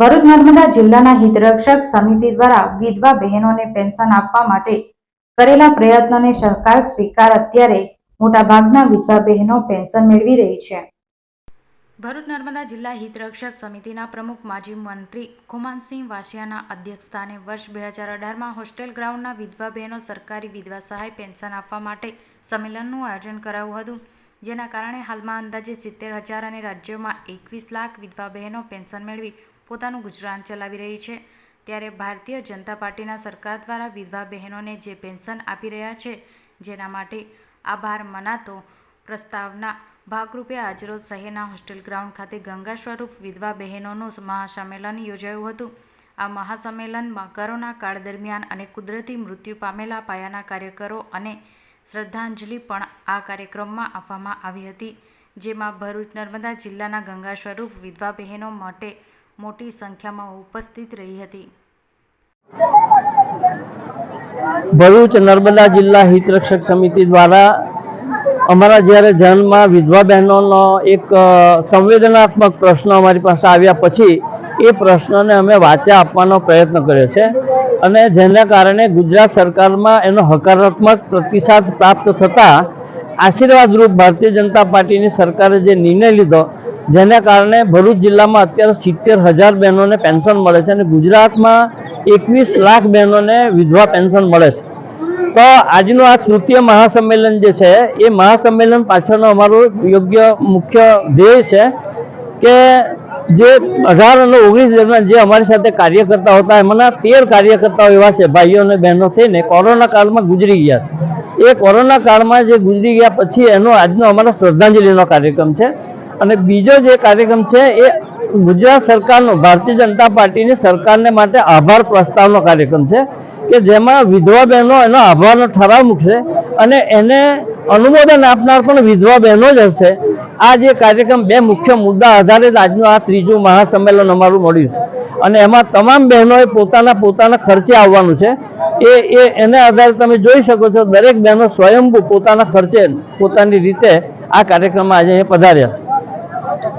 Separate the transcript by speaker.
Speaker 1: ભરૂચ નર્મદા જિલ્લાના હિતરક્ષક સમિતિ દ્વારા વિધવા બહેનોને પેન્શન આપવા માટે કરેલા પ્રયત્નોને સહકાર સ્વીકાર અત્યારે મોટાભાગના વિધવા બહેનો પેન્શન મેળવી રહી છે. ભરૂચ નર્મદા જિલ્લા હિતરક્ષક સમિતિના પ્રમુખ માજી મંત્રી ખુમાનસિંહ વાસિયાના અધ્યક્ષસ્થાને વર્ષ બે હજાર અઢારમાં હોસ્ટેલ ગ્રાઉન્ડના વિધવા બહેનો સરકારી વિધવા સહાય પેન્શન આપવા માટે સંમેલનનું આયોજન કરાયું હતું, જેના કારણે હાલમાં અંદાજે સિત્તેર હજાર અને રાજ્યમાં એકવીસ લાખ વિધવા બહેનો પેન્શન મેળવી પોતાનું ગુજરાન ચલાવી રહી છે. ત્યારે ભારતીય જનતા પાર્ટીના સરકાર દ્વારા વિધવા બહેનોને જે પેન્શન આપી રહ્યા છે, જેના માટે આભાર મનાતો પ્રસ્તાવના ભાગરૂપે આજરોજ શહેરના હોસ્ટેલ ગ્રાઉન્ડ ખાતે ગંગા સ્વરૂપ વિધવા બહેનોનું મહાસંમેલન યોજાયું હતું. આ મહાસંમેલનમાં કોરોના કાળ દરમિયાન અને કુદરતી મૃત્યુ પામેલા પાયાના કાર્યકરો અને શ્રદ્ધાંજલિ પણ આ કાર્યક્રમમાં આપવામાં આવી હતી, જેમાં ભરૂચ નર્મદા જિલ્લાના ગંગા સ્વરૂપ વિધવા બહેનો માટે મોટી સંખ્યામાં ઉપસ્થિત રહી હતી.
Speaker 2: ભરૂચ નર્મદા જિલ્લા હિતરક્ષક સમિતિ દ્વારા અમારા જ્યારે ધ્યાનમાં વિધવા બહેનોનો એક સંવેદનાત્મક પ્રશ્ન અમારી પાસે આવ્યા પછી એ પ્રશ્નને અમે વાચા આપવાનો પ્રયત્ન કર્યો છે અને જેના કારણે ગુજરાત સરકારમાં એનો હકારાત્મક પ્રતિસાદ પ્રાપ્ત થતાં આશીર્વાદરૂપ ભારતીય જનતા પાર્ટીની સરકારે જે નિર્ણય લીધો જેના કારણે ભરૂચ જિલ્લામાં અત્યારે સિત્તેર હજાર બહેનોને પેન્શન મળે છે અને ગુજરાતમાં એકવીસ લાખ બહેનોને વિધવા પેન્શન મળે છે. તો આજનું આ તૃતીય મહાસંમેલન જે છે, એ મહાસંમેલન પાછળનો અમારો યોગ્ય મુખ્ય ધ્યેય છે કે જે અઢાર અને ઓગણીસ દરમિયાન જે અમારી સાથે કાર્યકર્તા હતા, એમાંના તેર કાર્યકર્તાઓ એવા છે, ભાઈઓ અને બહેનો થઈને કોરોના કાળમાં ગુજરી ગયા. એ કોરોના કાળમાં જે ગુજરી ગયા પછી એનો આજનો અમારો શ્રદ્ધાંજલિનો કાર્યક્રમ છે. અને બીજો જે કાર્યક્રમ છે એ ગુજરાત સરકારનો, ભારતીય જનતા પાર્ટીની સરકારને માટે આભાર પ્રસ્તાવનો કાર્યક્રમ છે કે જેમાં વિધવા બહેનો એનો આભારનો ઠરાવ મૂકશે અને એને અનુમોદન આપનાર પણ વિધવા બહેનો જ હશે. આ જે કાર્યક્રમ બે મુખ્ય મુદ્દા આધારે આજનું આ ત્રીજું મહાસંમેલન અમારું મળ્યું છે. અને એમાં તમામ બહેનોએ પોતાના પોતાના ખર્ચે આવવાનું છે. એ એ, એને આધારે તમે જોઈ શકો છો દરેક બહેનો સ્વયંભૂ પોતાના ખર્ચે પોતાની રીતે આ કાર્યક્રમમાં આજે પધાર્યા છે. water